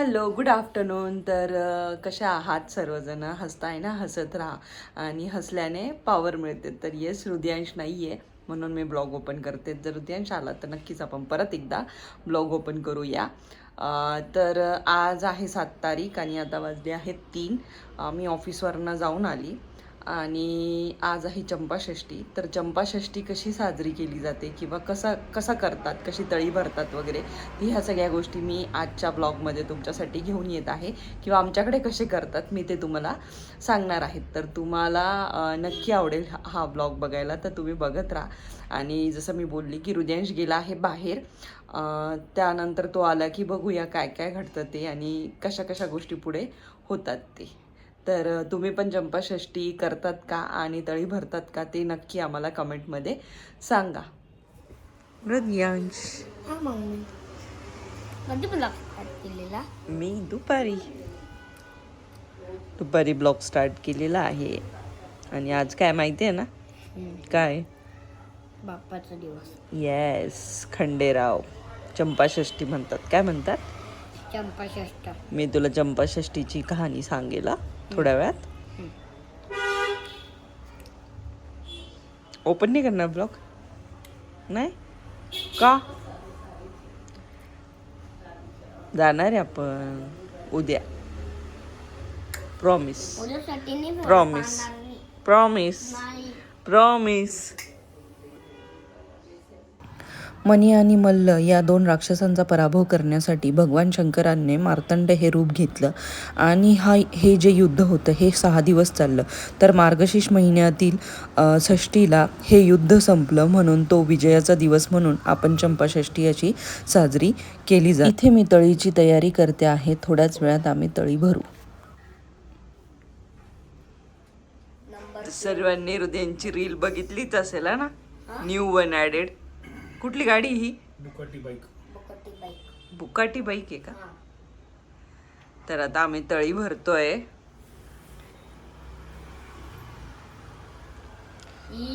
Hello good afternoon तर कशा आहात सर्वजण? हसताय ना? हसत राहा. आणि हसल्याने पॉवर मिळते. तर येस हृदयांश नाही आहे म्हणून मी ब्लॉग ओपन करते. जर हृदयांश आला तर नक्कीच आपण परत एकदा ब्लॉग ओपन करूया. तर आज आहे सात तारीख आणि आता वाजले आहेत तीन. मी ऑफिसवरनं जाऊन आली. आणि आज आहे चंपाषष्ठी. तर चंपाषष्ठी कशी साजरी केली जाते किंवा कसा कसा करतात कशी तळी भरतात वगैरे ती ह्या सगळ्या गोष्टी मी आजच्या ब्लॉगमध्ये तुमच्यासाठी घेऊन येत आहे. किंवा आमच्याकडे कसे करतात मी ते तुम्हाला सांगणार आहेत तर तुम्हाला नक्की आवडेल हा- हा ब्लॉग बघायला तर तुम्ही बघत राहा. आणि जसं मी बोलली की हृदयांश गेला आहे बाहेर त्यानंतर तो आला की बघूया काय काय घडतं ते आणि कशा कशा गोष्टी पुढे होतात ते. तर तुम्ही पण चंपाषष्ठी करतात का आणि तळी भरतात का ते नक्की आम्हाला कमेंटमध्ये सांगा. हृदयांश हा मी दुपारी. दुपारी ब्लॉग स्टार्ट केलेला आहे. आणि आज काय माहिती आहे ना? काय? बाप्पाचा दिवस. येस खंडेराव. चंपाषष्ठी म्हणतात. काय म्हणतात? चंपाषष्ठ मी तुला चंपाषष्ठीची कहाणी सांगेल थोड्या वेळात. ओपन नाही करणार ब्लॉग नाही? का? जाणार आहे आपण. उद्या. प्रॉमिस. प्रॉमिस नाही प्रॉमिस मनी आणि मल्ल या दोन राक्षसांचा पराभव करण्यासाठी भगवान शंकरांनी मार्तंड हे रूप घेतलं. आणि हा हे जे युद्ध होतं हे सहा दिवस चाललं. तर मार्गशीर्ष महिन्यातील षष्टीला हे युद्ध संपलं म्हणून तो विजयाचा दिवस म्हणून आपण चंपाषष्ठी अशी साजरी केली जाते. इथे मी तळीची तयारी करते आहे. थोड्याच वेळात आम्ही तळी भरू. सर्वांनी हृदयांची रील बघितलीच असेल ना? न्यू वन ॲडेड कुठली गाडी ही? Bugatti bike. Bugatti bike. Bugatti bike आहे का? हा. तर आता आम्ही तळी भरतोय.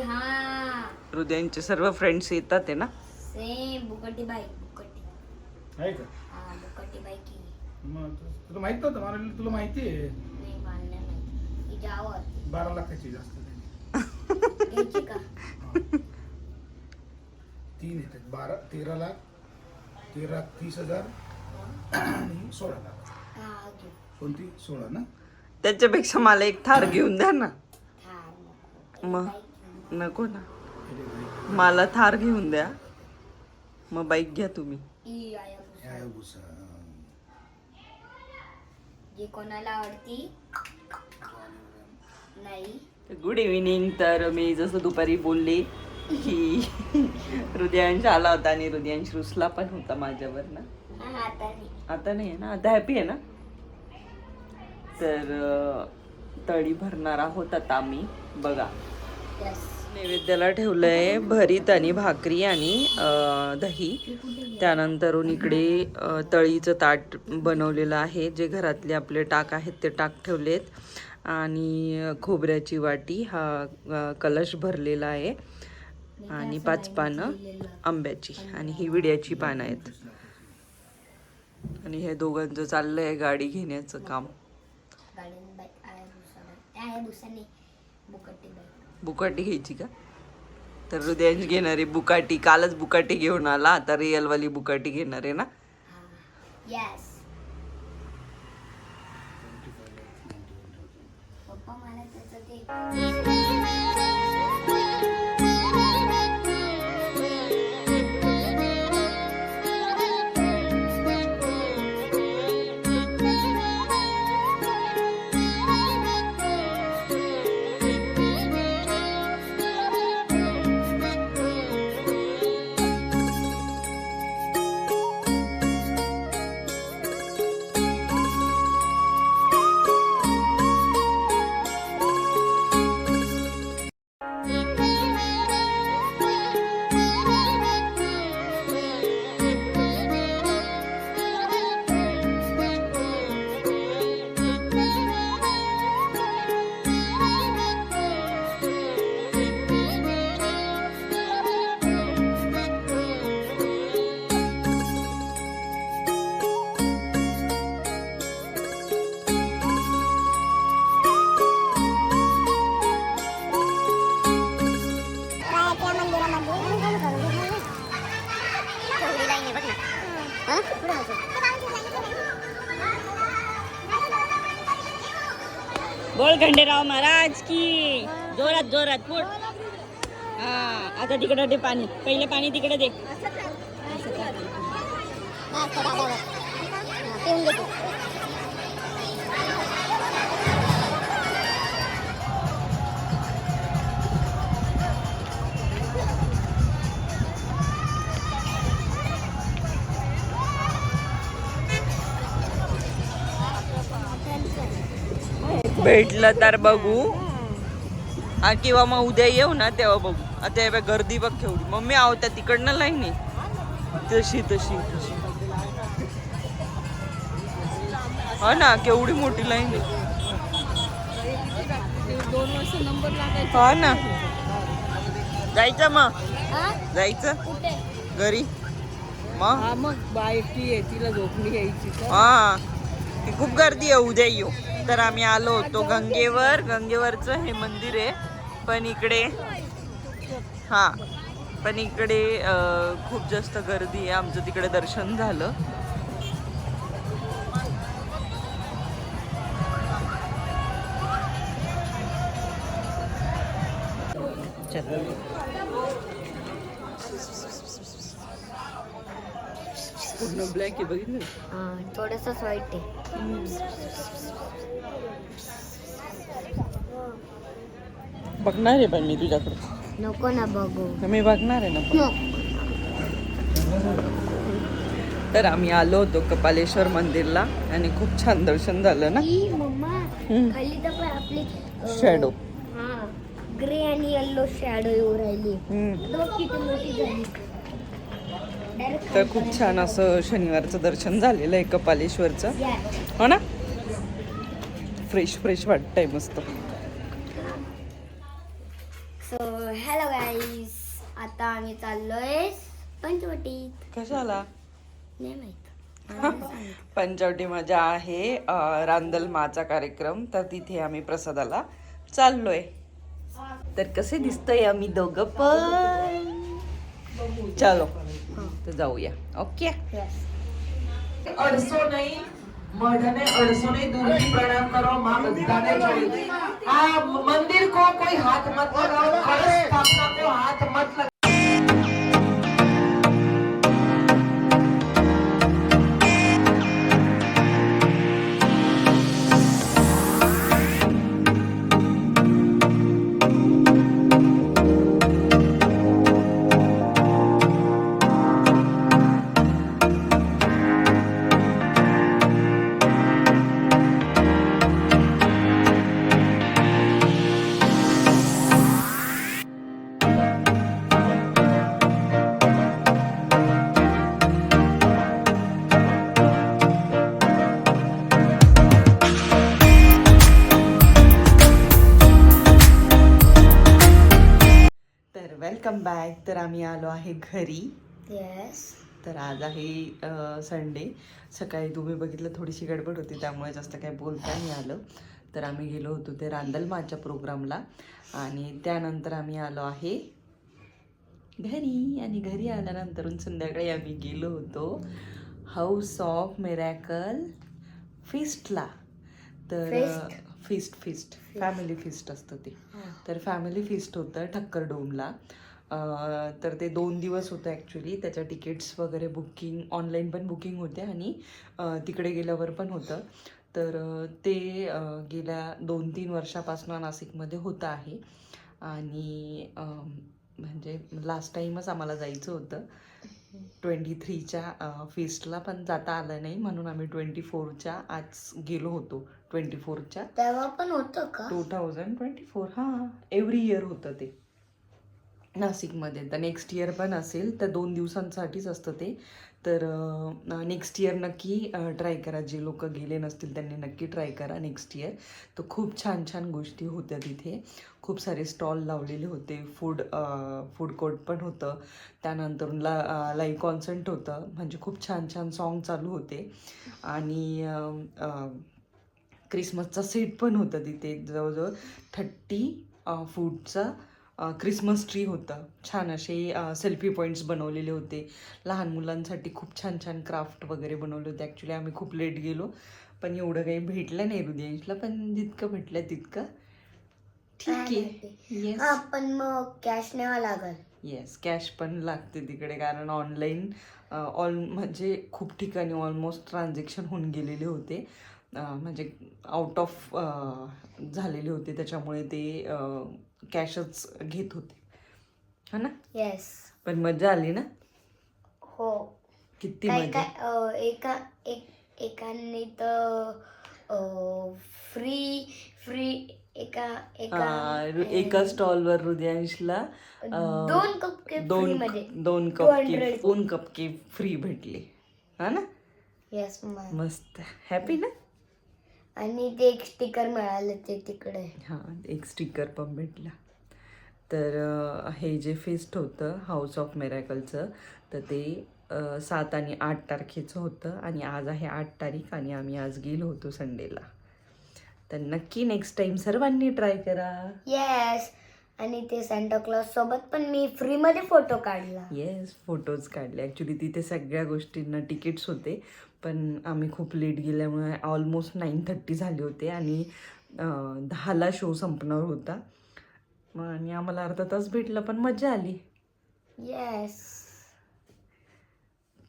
हा हृदयांचे सर्व फ्रेंड्स येतात आहे ना? Same Bugatti bike Bugatti. आहे का? हा बुकटी बाईक ही. मग तु- तुला माहीत नव्हतं मला तुला माहिती आहे. नाही मानलं नाही ही जावर बारा लाखाची जास्त नाही. घ्यायची का? तीन येतात. बारा तेरा लाख तेरा तीस हजार आणि सोळा लाख. कोणती? सोळा ना? त्याच्यापेक्षा मला एक थार घेऊन द्या ना. नको. मग. नको ना. मला थार घेऊन द्या. मग बाईक घ्या तुम्ही. जी कोणाला आवडती नाही. गुड इव्हिनिंग तर मी जसं दुपारी बोलली की हृदयांश आला होता आणि हृदयांश रुसला पण होता माझ्यावर ना आता नाही. आता नाही आहे ना? आता हॅपी आहे ना? तर तळी भरणार आहोत आता आम्ही. बघा. नैवेद्याला ठेवलंय भरीत आणि भाकरी आणि दही. त्यानंतरून इकडे तळीचं ताट बनवलेलं आहे. जे घरातले आपले टाक आहेत ते टाक ठेवलेत. आणि खोबऱ्याची वाटी हा कलश भरलेला आहे. आणि पाच पानं आंब्याची आणि ही विड्याची पानं आहेत. आणि हे दोघांचं चाललंय गाडी घेण्याचं काम. बुकटी घ्यायची का? तर हृदयांश घेणार आहे बुकाटी कालच बुकाटी घेऊन आला आता रिअलवाली बुकाटी घेणार आहे ना? पण बोल खंडेराव महाराज की. जोरात जोरात पुढ हां आता तिकडं दे पाणी. पहिले पाणी तिकडे दे. घेतो. भेटलं तर बघू. हा किंवा मग उद्या येऊ ना तेव्हा बघू. आता हे गर्दी बघ केवढी. मम्मी आहो त्या तिकडनं लाईन आहे. तशी तशी तशी. हा ना केवढी मोठी लाईन आहे. हा ना. जायचं मग? जायचं? घरी. मग? हा मग बायकी आहे तिला झोपणी यायची हा. ती खूप गर्दी आहे उद्या येऊ. तर आम्ही आलो होतो गंगेवर. गंगेवरचं हे मंदिर आहे. पण इकडे हा पण इकडे खूप जास्त गर्दी आहे. आमचं तिकडे दर्शन झालं. चल. पूर्ण ब्लॅक आहे बघितलं? थोडस वाईट आहे. बघणार आहे पण मी तुझ्याकडे. नको ना बघू. मी बघणार आहे ना. तर आम्ही आलो होतो कपालेश्वर मंदिरला आणि खूप छान दर्शन झालं ना. ही मम्मा हम्म. खाली तर आपली शॅडो हा ग्रे आणि येल्लो शॅडो येऊ राहिली. किती मोठी झाली. तर खूप छान असं शनिवारचं दर्शन झालेलं आहे कपालेश्वरचं. हो ना? फ्रेश फ्रेश वाटतंय मस्त सो हॅलो गाईस आता आम्ही चाललोय पंचवटीत. कशाला? नाही माहीत. पंचवटी मजा आहे. रांदल माचा कार्यक्रम. तर तिथे आम्ही प्रसादाला चाललोय. तर कसे दिसतोय आम्ही दोघं पण? चलो. तर जाऊया. ओके अडसो नाही मढने अडसो नाही दूर प्रणाम करो मां बदाने मंदिर को कोई हाथ मत लगाओ स्थापना को हात मत लगा तर आम्ही आलो आहे घरी. Yes. तर आज आहे संडे सकाळी तुम्ही बघितलं थोडीशी गडबड होती त्यामुळे जास्त काही बोलता नाही आलं. तर आम्ही गेलो होतो ते रांदलमाच्या प्रोग्रामला. आणि त्यानंतर आम्ही आलो आहे घरी. आणि घरी आल्यानंतरून संध्याकाळी आम्ही गेलो होतो हाऊस ऑफ मेरॅकल फिस्टला तर? फिस्ट फिस्ट फॅमिली फिस्ट असतं ते. तर फॅमिली फिस्ट होतं ठक्कर डोमला. तर ते दोन दिवस होतं ॲक्च्युली त्याच्या तिकीट्स वगैरे बुकिंग ऑनलाईन पण बुकिंग होते आणि तिकडे गेल्यावर पण होतं. तर ते गेल्या दोन तीन वर्षापासून नाशिकमध्ये होतं आहे. आणि म्हणजे लास्ट टाईमच आम्हाला जायचं होतं. ट्वेंटी थ्रीच्या फिस्टला पण जाता आलं नाही. म्हणून आम्ही ट्वेंटी फोरच्या आज गेलो होतो. ट्वेंटी फोरच्या तेव्हा पण होतं का? टू थाउजंड ट्वेंटी फोर हां. एव्हरी इयर होतं ते. नाशिकमध्ये तर नेक्स्ट इयर पण असेल तर दोन दिवसांसाठीच असतं ते. तर नेक्स्ट इयर नक्की ट्राय करा. जे लोक गेले नसतील त्यांनी नक्की ट्राय करा नेक्स्ट इयर तर खूप छान छान गोष्टी होत्या तिथे. खूप सारे स्टॉल लावलेले होते. फूड फूड कोर्ट पण होतं. त्यानंतर ला लाईव्ह कॉन्सर्ट होतं. म्हणजे खूप छान छान सॉन्ग चालू होते. आणि क्रिसमसचा सेट पण होता तिथे. जवळजवळ थर्टी फूडचा क्रिसमस ट्री होता. छान असे सेल्फी पॉईंट्स बनवलेले होते. लहान मुलांसाठी खूप छान छान क्राफ्ट वगैरे बनवले होते. ॲक्च्युली आम्ही खूप लेट गेलो. पण एवढं काही भेटलं नाही हृदयांशला पण जितकं भेटलं तितकं. ठीक आहे. येस पण मग कॅश न्यावा लागल. येस कॅश पण लागते तिकडे कारण ऑनलाईन ऑल म्हणजे खूप ठिकाणी ऑलमोस्ट ट्रान्झॅक्शन होऊन गेलेले होते. म्हणजे आउट ऑफ झालेले होते. त्याच्यामुळे ते कॅशच घेत होते. हा ना? येस पण मजा आली ना? हो. किती काय मजा. काय अं, एका एक एकाने तर फ्री फ्री एका एका एका स्टॉलवर हृदयांशला अं, दोन कपकेक दोन मध्ये. दोन 200. कप दोन कपके फ्री भेटले. हा ना? येस मस्त. हॅपी ना? आणि ते एक स्टिकर मिळालं ते तिकडे. हां एक स्टिकर पण भेटला. तर अं, हे जे फेस्ट होतं हाऊस ऑफ मेरॅकलचं तर ते अं, सात आणि आठ तारखेचं होतं आणि आज आहे आठ तारीख आणि आम्ही आज गेलो होतो संडेला. तर नक्की नेक्स्ट टाइम सर्वांनी ट्राय करा. येस आणि ते सॅन्टा क्लॉज सोबत पण मी फ्री मध्ये फोटो काढला. येस फोटोज काढले. ॲक्च्युली तिथे सगळ्या गोष्टींना तिकीट्स होते. पण आम्ही खूप लेट गेल्यामुळे ऑलमोस्ट नाईन थर्टी झाले होते आणि अं, दहाला शो संपणार होता. मग आणि आम्हाला अर्धा तास भेटला पण मजा आली. येस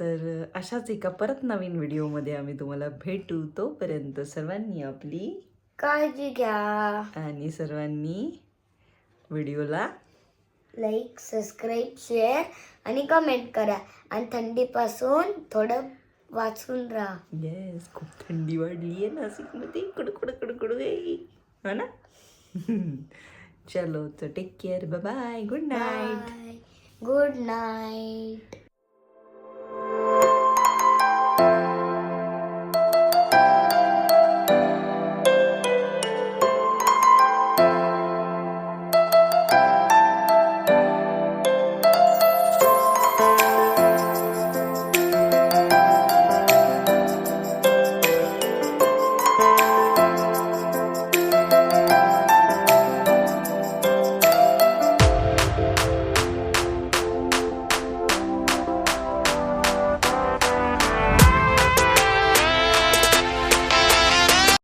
तर अशाच एका परत नवीन व्हिडिओमध्ये आम्ही तुम्हाला भेटू. तोपर्यंत सर्वांनी आपली काळजी घ्या. आणि सर्वांनी व्हिडिओला. लाईक सबस्क्राईब शेअर आणि कमेंट करा. आणि थंडीपासून थोडं वाचून राहा. येस खूप थंडी वाढली आहे नाशिकमध्ये. कडकड कडकड हा ना? चलो तर take care bye good night good night